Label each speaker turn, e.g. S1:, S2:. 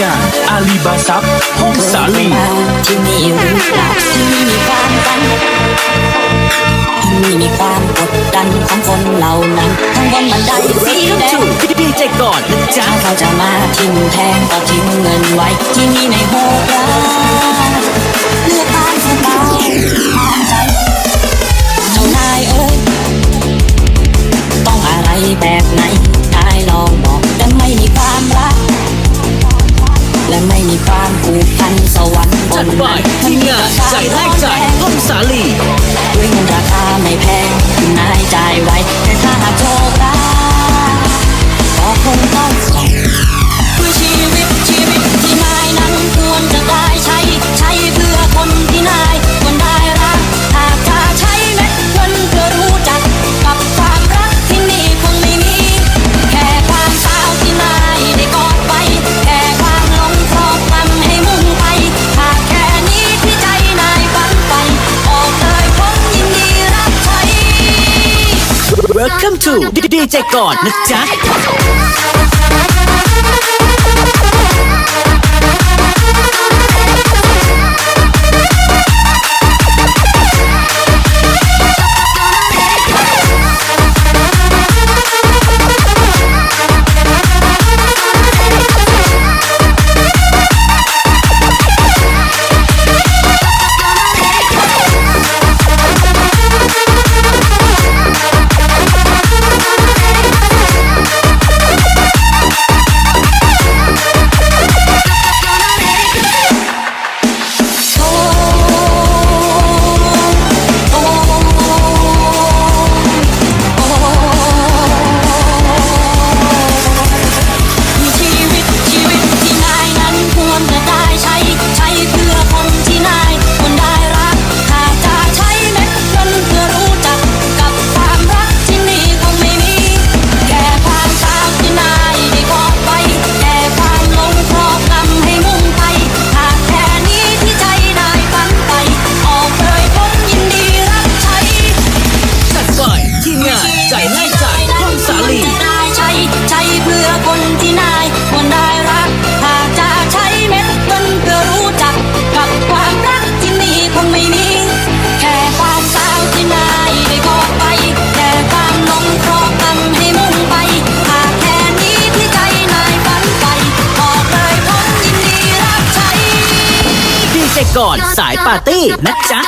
S1: งานอาลีบาซับห้องสาลี
S2: ที่นี่รู้หลักที่นี่มีความกันที่นี่มีความกดดันของคนเหล่านั้นทั้งบนบันไดสีแดง
S1: ดีใจก่อนนะจ้า
S2: เขาจะมาทิ้งแพงก็ทิ้งเงินไว้ที่นี่ในโฮกาเลือกตามสบายเจ้านายเอ้ยต้องอะไรแบบไหน และไม่มีความผูกพันสวรรค์บนนั้น
S1: ที่งาน
S2: ใจแรกใจท่องสาลี 2ดี
S1: DJ ก่อ
S2: นนะจ๊ะ เจก่อน
S1: สายปาร์ตี้นะจ๊ะ